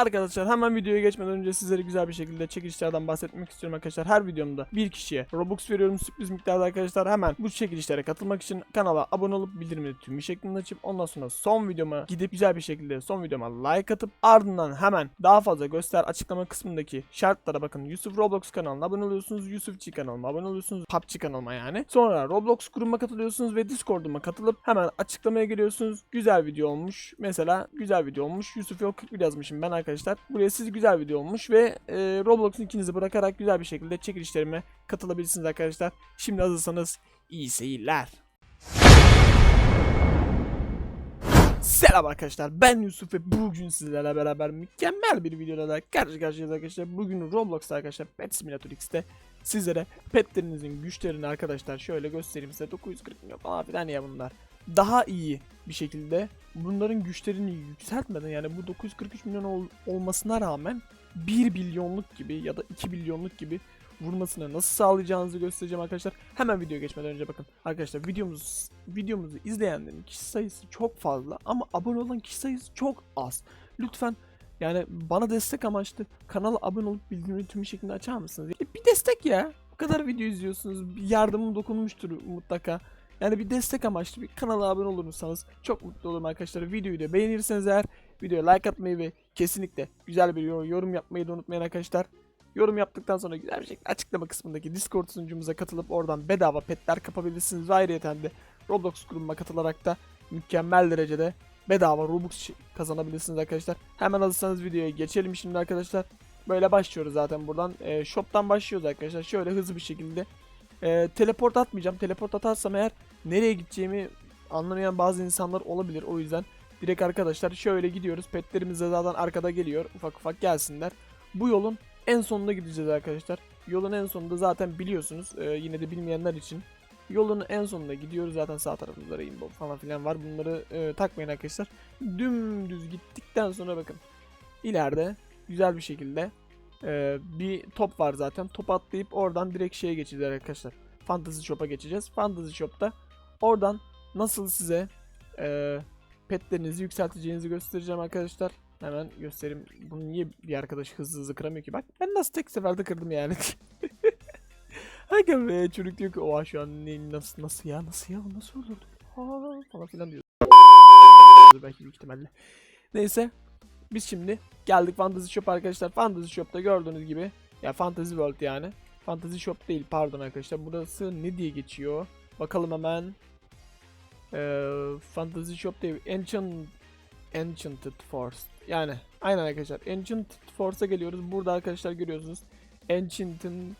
Arkadaşlar hemen videoya geçmeden önce sizlere güzel bir şekilde çekilişlerden bahsetmek istiyorum arkadaşlar. Her videomda bir kişiye Robux veriyorum sürpriz miktarda arkadaşlar. Hemen bu çekilişlere katılmak için kanala abone olup bildirimleri tüm şeklinde açıp ondan sonra son videoma gidip güzel bir şekilde son videoma like atıp ardından hemen daha fazla göster açıklama kısmındaki şartlara bakın. Yusuf Roblox kanalına abone oluyorsunuz. Yusufçi kanalıma abone oluyorsunuz. PUBG kanalıma yani. Sonra Roblox grubuma katılıyorsunuz ve Discord'uma katılıp hemen açıklamaya geliyorsunuz. Güzel video olmuş. Mesela güzel video olmuş. Yusuf yok 41 yazmışım ben arkadaşlar. Buraya siz güzel video olmuş ve e, Roblox'un ikinizi bırakarak güzel bir şekilde çekilişlerime katılabilirsiniz arkadaşlar. Şimdi hazırsanız iyi seyirler. Selam arkadaşlar ben Yusuf ve bugün sizlerle beraber mükemmel bir videoda da karşı karşıyayız arkadaşlar. Bugün Roblox'ta arkadaşlar Pet Simulator X'te sizlere petlerinizin güçlerini arkadaşlar şöyle göstereyim size 940 milyon falan filan ya bunlar. Daha iyi bir şekilde bunların güçlerini yükseltmeden yani bu 943 milyon ol- olmasına rağmen 1 milyonluk gibi ya da 2 milyonluk gibi vurmasını nasıl sağlayacağınızı göstereceğim arkadaşlar. Hemen videoya geçmeden önce bakın. Arkadaşlar videomuz videomuzu izleyenlerin kişi sayısı çok fazla ama abone olan kişi sayısı çok az. Lütfen yani bana destek amaçlı kanala abone olup bildirimleri tüm bir şekilde açar mısınız? Ya bir destek ya. Bu kadar video izliyorsunuz. Yardımım dokunmuştur mutlaka. Yani bir destek amaçlı bir kanala abone olursanız çok mutlu olurum arkadaşlar. Videoyu da beğenirseniz eğer videoya like atmayı ve kesinlikle güzel bir yor- yorum yapmayı da unutmayın arkadaşlar. Yorum yaptıktan sonra güzel bir şekilde açıklama kısmındaki Discord sunucumuza katılıp oradan bedava petler kapabilirsiniz. Ve ayrıca de Roblox grubuma katılarak da mükemmel derecede bedava Robux kazanabilirsiniz arkadaşlar. Hemen hazırsanız videoya geçelim şimdi arkadaşlar. Böyle başlıyoruz zaten buradan. Ee, shop'tan başlıyoruz arkadaşlar. Şöyle hızlı bir şekilde. Ee, teleport atmayacağım. Teleport atarsam eğer nereye gideceğimi anlamayan bazı insanlar olabilir. O yüzden direkt arkadaşlar şöyle gidiyoruz. Petlerimiz de zaten arkada geliyor. Ufak ufak gelsinler. Bu yolun en sonuna gideceğiz arkadaşlar. Yolun en sonunda zaten biliyorsunuz. Ee, yine de bilmeyenler için. Yolun en sonuna gidiyoruz. Zaten sağ tarafımızda rainbow falan filan var. Bunları e, takmayın arkadaşlar. Dümdüz gittikten sonra bakın. ileride güzel bir şekilde e, bir top var zaten. Top atlayıp oradan direkt şeye geçeceğiz arkadaşlar. Fantasy Shop'a geçeceğiz. Fantasy Shop'ta oradan nasıl size e, petlerinizi yükselteceğinizi göstereceğim arkadaşlar. Hemen göstereyim. Bunu niye bir arkadaş hızlı hızlı kıramıyor ki? Bak ben nasıl tek seferde kırdım yani. Aga be çocuk diyor ki oha şu an ne, nasıl nasıl ya nasıl ya nasıl olurdu? Ha falan filan diyor. Belki büyük ihtimalle. Neyse biz şimdi geldik Fantasy Shop arkadaşlar. Fantasy Shop'ta gördüğünüz gibi ya Fantasy World yani. Fantasy Shop değil pardon arkadaşlar. Burası ne diye geçiyor? Bakalım hemen. Ee, Fantasy Shop değil. Enchant Enchanted Force. Yani aynen arkadaşlar. Enchanted Force'a geliyoruz. Burada arkadaşlar görüyorsunuz. Enchanting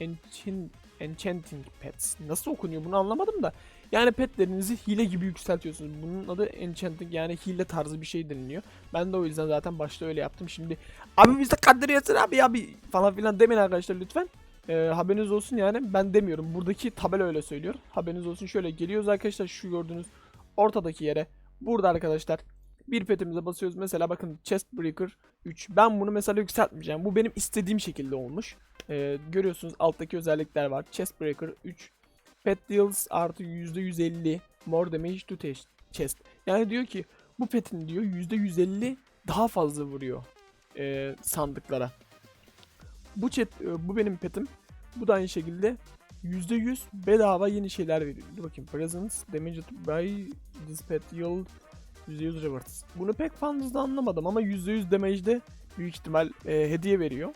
Enchant Enchanting Pets. Nasıl okunuyor bunu anlamadım da. Yani petlerinizi hile gibi yükseltiyorsunuz. Bunun adı Enchanting yani hile tarzı bir şey deniliyor. Ben de o yüzden zaten başta öyle yaptım. Şimdi abi biz de kandırıyorsun abi abi falan filan demeyin arkadaşlar lütfen. Ee, haberiniz olsun yani ben demiyorum. Buradaki tabela öyle söylüyor. Haberiniz olsun şöyle geliyoruz arkadaşlar şu gördüğünüz ortadaki yere. Burada arkadaşlar bir petimize basıyoruz. Mesela bakın Chest Breaker 3. Ben bunu mesela yükseltmeyeceğim. Bu benim istediğim şekilde olmuş. Ee, görüyorsunuz alttaki özellikler var. Chest Breaker 3. Pet deals artı %150 more damage to chest. Yani diyor ki bu petin diyor %150 daha fazla vuruyor ee, sandıklara. Bu chat, e, bu benim petim. Bu da aynı şekilde %100 bedava yeni şeyler veriyor. Dur bakayım. Presence damaged by this pet yield %100 rewards. Bunu pek fazla anlamadım ama %100 damage'de büyük ihtimal e, hediye veriyor.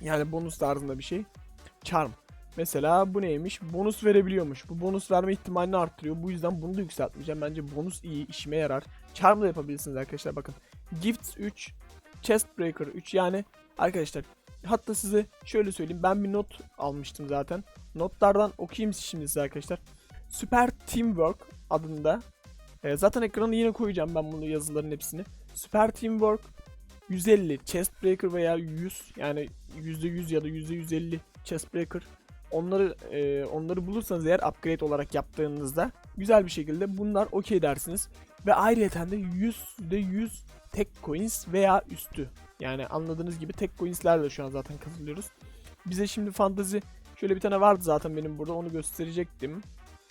Yani bonus tarzında bir şey. Charm. Mesela bu neymiş? Bonus verebiliyormuş. Bu bonus verme ihtimalini arttırıyor. Bu yüzden bunu da yükseltmeyeceğim. Bence bonus iyi, işime yarar. Charm da yapabilirsiniz arkadaşlar bakın. Gifts 3, Chest Breaker 3 yani arkadaşlar hatta size şöyle söyleyeyim. Ben bir not almıştım zaten. Notlardan okuyayım şimdi size arkadaşlar. Süper Teamwork adında e, zaten ekranı yine koyacağım ben bunu yazıların hepsini. Süper Teamwork 150 Chest Breaker veya 100 yani %100 ya da %150 Chest Breaker onları e, onları bulursanız eğer upgrade olarak yaptığınızda güzel bir şekilde bunlar okey dersiniz. Ve ayrıca de %100 tek coins veya üstü. Yani anladığınız gibi tek coinslerle şu an zaten katılıyoruz. Bize şimdi fantazi şöyle bir tane vardı zaten benim burada onu gösterecektim.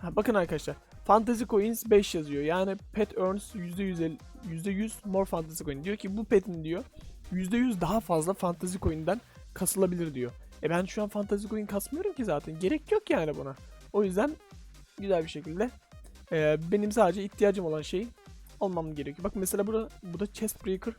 Ha, bakın arkadaşlar Fantasy Coins 5 yazıyor. Yani pet earns %100, %100 more fantasy coin. Diyor ki bu petin diyor %100 daha fazla fantasy coin'den kasılabilir diyor. E ben şu an fantasy coin kasmıyorum ki zaten. Gerek yok yani buna. O yüzden güzel bir şekilde e, benim sadece ihtiyacım olan şey almam gerekiyor. Bak mesela burada, bu da Chest Breaker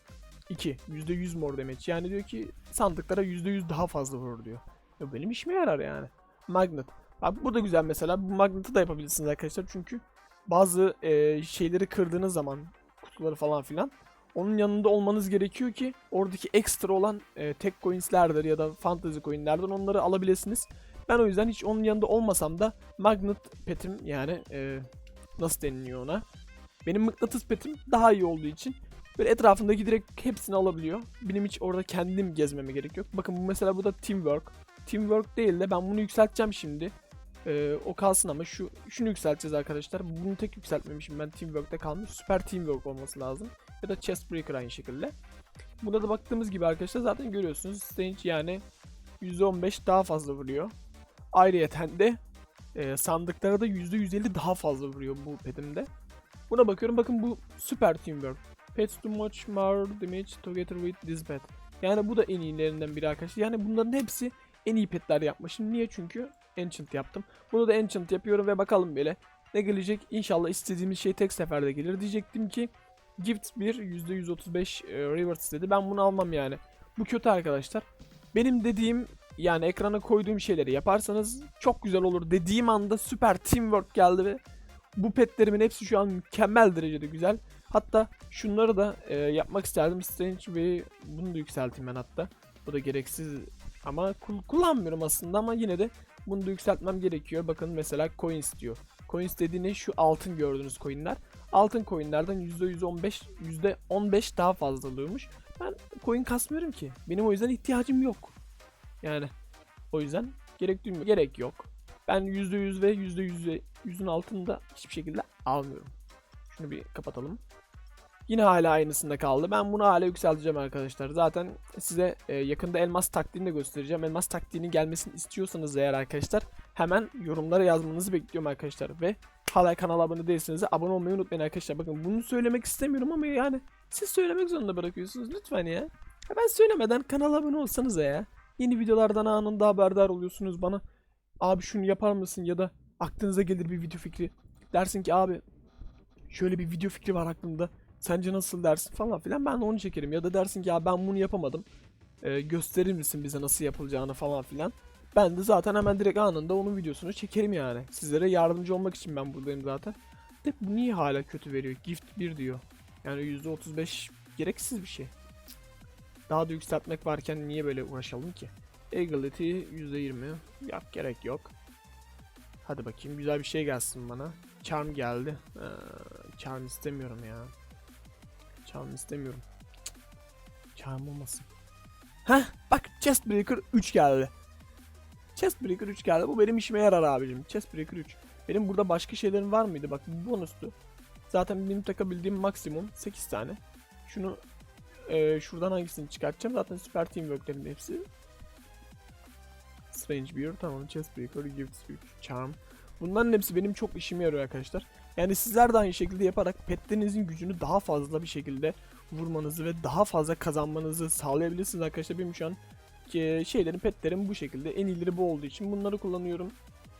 2. %100 more damage. Yani diyor ki sandıklara %100 daha fazla vurur diyor. Ya benim işime yarar yani. Magnet. Bak bu da güzel mesela. Bu magneti da yapabilirsiniz arkadaşlar. Çünkü bazı e, şeyleri kırdığınız zaman kutuları falan filan onun yanında olmanız gerekiyor ki oradaki ekstra olan e, tek coinslerdir ya da fantasy coinlerden onları alabilirsiniz. Ben o yüzden hiç onun yanında olmasam da magnet petim yani e, nasıl deniliyor ona? Benim mıknatıs petim daha iyi olduğu için böyle etrafındaki direkt hepsini alabiliyor. Benim hiç orada kendim gezmeme gerek yok. Bakın bu mesela bu da teamwork. Teamwork değil de ben bunu yükselteceğim şimdi. Ee, o kalsın ama şu şunu yükselteceğiz arkadaşlar. Bunu tek yükseltmemişim ben Teamwork'te kalmış. Süper Teamwork olması lazım. Ya da Chest Breaker aynı şekilde. Buna da baktığımız gibi arkadaşlar zaten görüyorsunuz. Strange yani %15 daha fazla vuruyor. Ayrıyeten de e, sandıklara da %150 daha fazla vuruyor bu pedimde. Buna bakıyorum bakın bu süper teamwork. Pets too much more damage together with this pet. Yani bu da en iyilerinden biri arkadaşlar. Yani bunların hepsi en iyi petler yapmışım. Niye? Çünkü enchant yaptım. Bunu da enchant yapıyorum ve bakalım böyle. Ne gelecek? İnşallah istediğimiz şey tek seferde gelir. Diyecektim ki Gift 1 %135 e, rewards dedi. Ben bunu almam yani. Bu kötü arkadaşlar. Benim dediğim yani ekrana koyduğum şeyleri yaparsanız çok güzel olur dediğim anda süper teamwork geldi ve bu petlerimin hepsi şu an mükemmel derecede güzel. Hatta şunları da e, yapmak isterdim. Strange ve bunu da yükselteyim ben hatta. Bu da gereksiz ama kul- kullanmıyorum aslında ama yine de bunu da yükseltmem gerekiyor. Bakın mesela coins diyor. Coins dediğine şu altın gördüğünüz coinler. Altın coinlerden %115, %15 daha fazla. Ben coin kasmıyorum ki. Benim o yüzden ihtiyacım yok. Yani o yüzden gerek duymuyor. Gerek yok. Ben %100 ve %100 yüzün altında hiçbir şekilde almıyorum. Şunu bir kapatalım. Yine hala aynısında kaldı. Ben bunu hala yükselteceğim arkadaşlar. Zaten size e, yakında elmas taktiğini de göstereceğim. Elmas taktiğinin gelmesini istiyorsanız eğer arkadaşlar hemen yorumlara yazmanızı bekliyorum arkadaşlar. Ve hala kanala abone değilseniz de abone olmayı unutmayın arkadaşlar. Bakın bunu söylemek istemiyorum ama yani siz söylemek zorunda bırakıyorsunuz lütfen ya. Ben söylemeden kanala abone olsanız ya. Yeni videolardan anında haberdar oluyorsunuz bana. Abi şunu yapar mısın ya da aklınıza gelir bir video fikri. Dersin ki abi şöyle bir video fikri var aklımda. Sence nasıl dersin falan filan ben de onu çekerim. Ya da dersin ki ya ben bunu yapamadım. Ee, gösterir misin bize nasıl yapılacağını falan filan. Ben de zaten hemen direkt anında onun videosunu çekerim yani. Sizlere yardımcı olmak için ben buradayım zaten. De bu niye hala kötü veriyor? Gift 1 diyor. Yani %35 gereksiz bir şey. Daha da yükseltmek varken niye böyle uğraşalım ki? Agility %20. Yok gerek yok. Hadi bakayım güzel bir şey gelsin bana. Charm geldi. Ee, charm istemiyorum ya. Charm istemiyorum. Cık. Charm olmasın. Heh bak Chestbreaker 3 geldi. Chestbreaker 3 geldi. Bu benim işime yarar abicim. Chestbreaker 3. Benim burada başka şeylerim var mıydı? Bak bu bonustu. Zaten benim takabildiğim maksimum 8 tane. Şunu e, şuradan hangisini çıkartacağım? Zaten Super Teamwork'lerin hepsi. Strange Beer tamam. Chestbreaker, Gift 3, Charm. Bunların hepsi benim çok işime yarıyor arkadaşlar. Yani sizler de aynı şekilde yaparak petlerinizin gücünü daha fazla bir şekilde vurmanızı ve daha fazla kazanmanızı sağlayabilirsiniz arkadaşlar. Benim şu an ki şeylerin petlerim bu şekilde. En iyileri bu olduğu için bunları kullanıyorum.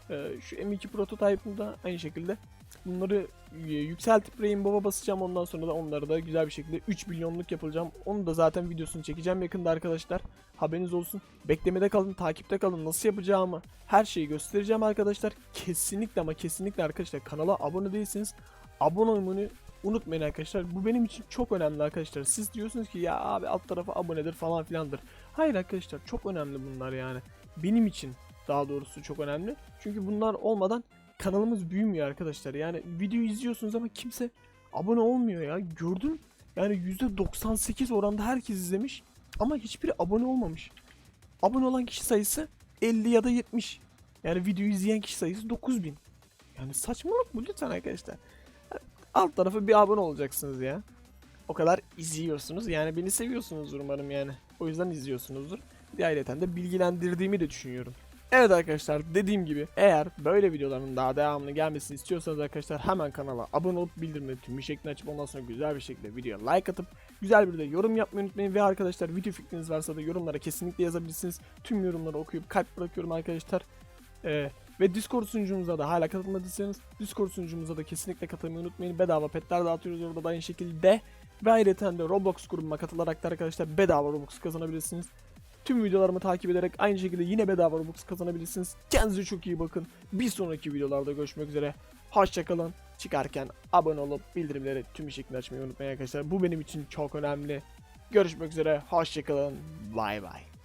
Ee, şu M2 prototype'ında aynı şekilde bunları y- yükseltip Rainbow'a basacağım. Ondan sonra da onları da güzel bir şekilde 3 milyonluk yapacağım. Onu da zaten videosunu çekeceğim yakında arkadaşlar. Haberiniz olsun. Beklemede kalın, takipte kalın. Nasıl yapacağımı her şeyi göstereceğim arkadaşlar. Kesinlikle ama kesinlikle arkadaşlar kanala abone değilseniz abone olmayı unutmayın arkadaşlar. Bu benim için çok önemli arkadaşlar. Siz diyorsunuz ki ya abi alt tarafa abonedir falan filandır. Hayır arkadaşlar çok önemli bunlar yani. Benim için daha doğrusu çok önemli. Çünkü bunlar olmadan kanalımız büyümüyor arkadaşlar. Yani video izliyorsunuz ama kimse abone olmuyor ya. Gördüm yani %98 oranda herkes izlemiş ama hiçbiri abone olmamış. Abone olan kişi sayısı 50 ya da 70. Yani videoyu izleyen kişi sayısı 9000. Yani saçmalık bu lütfen arkadaşlar. Alt tarafı bir abone olacaksınız ya. O kadar izliyorsunuz. Yani beni seviyorsunuzdur umarım yani. O yüzden izliyorsunuzdur. Diğereten de bilgilendirdiğimi de düşünüyorum. Evet arkadaşlar dediğim gibi eğer böyle videoların daha devamını gelmesini istiyorsanız arkadaşlar hemen kanala abone olup bildirimleri tüm bir şeklinde açıp ondan sonra güzel bir şekilde videoya like atıp güzel bir de yorum yapmayı unutmayın ve arkadaşlar video fikriniz varsa da yorumlara kesinlikle yazabilirsiniz. Tüm yorumları okuyup kalp bırakıyorum arkadaşlar. Ee, ve Discord sunucumuza da hala katılmadıysanız Discord sunucumuza da kesinlikle katılmayı unutmayın. Bedava petler dağıtıyoruz orada da aynı şekilde. Ve ayrıca de Roblox grubuma katılarak da arkadaşlar bedava Robux kazanabilirsiniz. Tüm videolarımı takip ederek aynı şekilde yine bedava Robux kazanabilirsiniz. Kendinize çok iyi bakın. Bir sonraki videolarda görüşmek üzere. Hoşçakalın. Çıkarken abone olup bildirimleri tüm şekilde açmayı unutmayın arkadaşlar. Bu benim için çok önemli. Görüşmek üzere. Hoşçakalın. Bay bay.